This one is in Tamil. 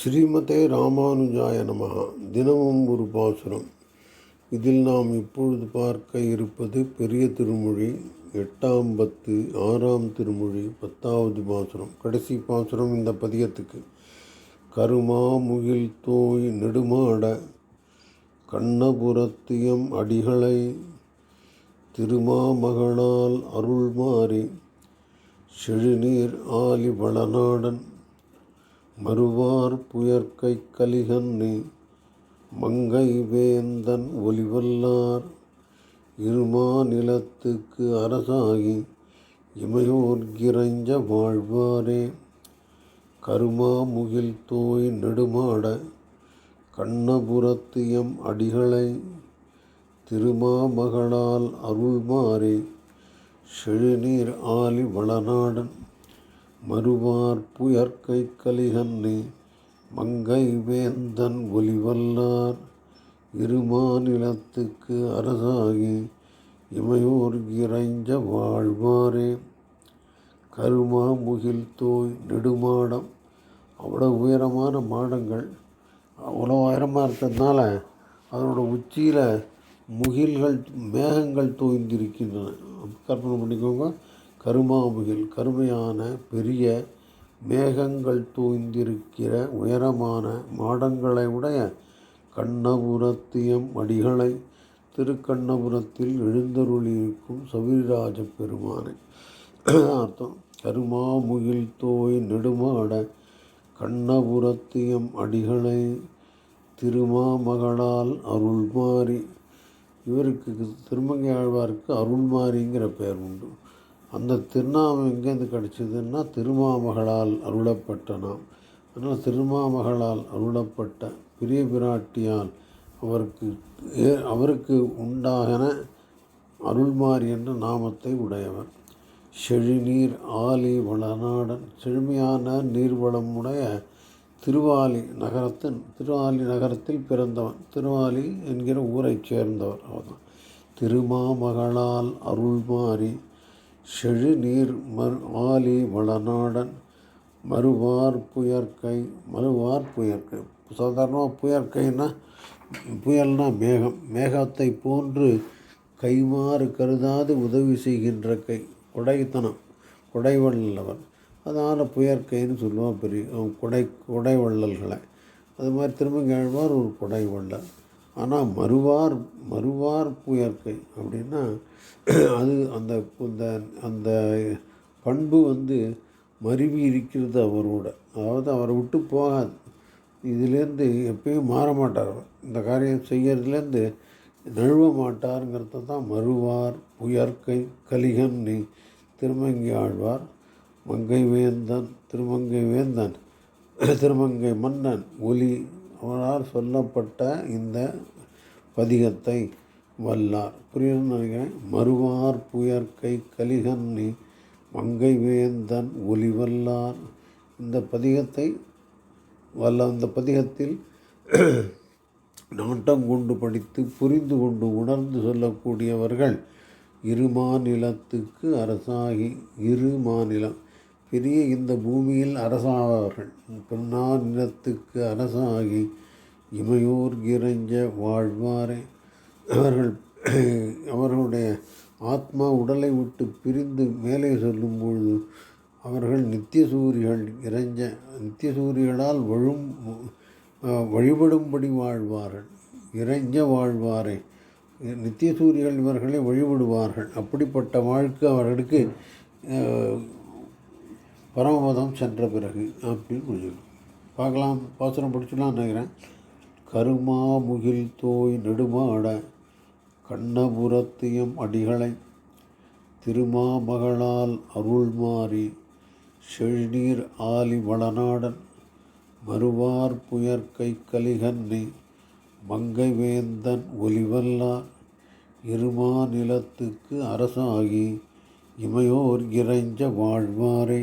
ஸ்ரீமதே ராமானுஜாய நமகா தினமும் ஒரு பாசுரம். இதில் நாம் இப்பொழுது பார்க்க இருப்பது பெரிய திருமொழி எட்டாம் பத்து ஆறாம் திருமொழி பத்தாவது பாசுரம். கடைசி பாசுரம் இந்த பதியத்துக்கு கருமா முகில் தோய் நெடுமாட கண்ணபுரத்தியம் அடிகளை திருமாமகளால் அருள்மாறி செழுநீர் ஆலி வளநாடன் மறுவார் புயற்கை கலிகன்னி மங்கை வேந்தன் ஒலிவல்லார். இருமா நிலத்துக்கு அரசாகி இமையோர்கிறைஞ்ச வாழ்வாரே. கருமா முகில் தோய் நெடுமாட கண்ணபுரத்தியம் அடிகளை. திருமாமகளால் அருள்மாறே செழுநீர் ஆலி வளநாடன். மறுவார் புயற்கை கலிகன்னி மங்கை வேந்தன் ஒலிவல்லார் இருமாநிலத்துக்கு அரசாகி இமையோர் இறைஞ்ச வாழ்வாரே. கருமா முகில் தோய் நெடுமாடம் அவ்வளோ உயரமான மாடங்கள் அவ்வளோ உயரமாக இருக்கிறதுனால அதனோட உச்சியில் முகில்கள் மேகங்கள் தோய்ந்திருக்கின்றன. கற்பனை பண்ணிக்கோங்க. கருமாமுகில் கருமையான பெரிய மேகங்கள் தூய்ந்திருக்கிற உயரமான மாடங்களை உடைய கண்ணபுரத்தியம் அடிகளை திருக்கண்ணபுரத்தில் எழுந்தருளியிருக்கும் சவிராஜ பெருமானை அர்த்தம் கருமாமுகில் தோய் நெடுமாட கண்ணபுரத்தியம் அடிகளை திருமாமகளால் அருள்மாரி இவருக்கு திருமங்கை ஆழ்வாருக்கு அருள்மாரிங்கிற பெயர் உண்டு. அந்த திருநாமம் எங்கேருந்து கிடச்சிதுன்னா திருமாமகளால் அருளப்பட்ட நாம் அதனால் திருமாமகளால் அருளப்பட்ட பெரிய பிராட்டியால் அவருக்கு அவருக்கு உண்டாகன அருள்மாரி என்ற நாமத்தை உடையவர். செழிநீர் ஆலி வளநாடன் செழுமையான நீர்வளம் உடைய திருவாலி நகரத்தின் திருவாலி நகரத்தில் பிறந்தவன். திருவாலி என்கிற ஊரைச் சேர்ந்தவர் அவர்தான். திருமாமகளால் அருள்மாரி செழுநீர் மறு ஆலி வளநாடன் மறுவார் புயற்கை மறுவார் புயற்கை. சாதாரணமாக புயற்கைன்னா புயல்னா மேகம். மேகத்தை போன்று கைமாறு கருதாது உதவி செய்கின்ற கை. கொடைத்தனம் கொடைவள்ளவர் அதனால் புயற்கைன்னு சொல்லுவான் பெரிய கொடை கொடைவள்ளல்களை. அது மாதிரி திரும்ப கேழ்வார் ஒரு கொடை வள்ளல் ஆனால் மறுவார் மறுவார் புயற்கை அப்படின்னா அது அந்த அந்த அந்த பண்பு வந்து மருவி இருக்கிறது அவரோட. அதாவது அவரை விட்டு போகாது. இதுலேருந்து எப்பயும் மாற மாட்டார் இந்த காரியம் செய்யறதுலேருந்து நழுவ மாட்டாருங்கிறத தான் மறுவார் புயற்கை கலிகன்னி திருமங்கை ஆழ்வார் மங்கை வேந்தன் திருமங்கை வேந்தன் திருமங்கை மன்னன் ஒலி அவரால் சொல்லப்பட்ட இந்த பதிகத்தை வல்லார். புரிய நினைக்கிறேன். மறுவார் புயற்கை கலிகன்னி மங்கை வேந்தன் ஒலிவல்லார். இந்த பதிகத்தை வல்ல அந்த பதிகத்தில் நாட்டம் கொண்டு படித்து புரிந்து கொண்டு உணர்ந்து சொல்லக்கூடியவர்கள் இரு மாநிலத்துக்கு அரசாகி இரு மாநிலம் பெரிய இந்த பூமியில் அரசாவார்கள். பெண்ணார் நிலத்துக்கு அரசாகி இமையோர் இறைஞ்ச வாழ்வாரே. அவர்கள் அவர்களுடைய ஆத்மா உடலை விட்டு பிரிந்து மேலே சொல்லும் பொழுது அவர்கள் நித்திய சூரிகள் இறைஞ்ச நித்திய சூரியர்களால் வழும் வழிபடும்படி வாழ்வார்கள். இறைஞ்ச வாழ்வாரே. நித்திய சூரியர்கள் இவர்களை வழிபடுவார்கள். அப்படிப்பட்ட வாழ்க்கை அவர்களுக்கு பரமபதம் சென்ற பிறகு அப்படின்னு முடிஞ்சிடும் பார்க்கலாம் பாசனம் படிச்சுலாம் நினைக்கிறேன்? கருமா முகில் தோய் நெடுமாட கண்ணபுரத்தியம் அடிகளை திருமாமகளால் அருள்மாறி செழுநீர் ஆலி வளநாடன் மறுவார் புயற்கை கலிகன்னி மங்கை வேந்தன் ஒலிவல்லார் இருமா நிலத்துக்கு அரசாகி இமையோர் இறைஞ்ச வாழ்வாரே.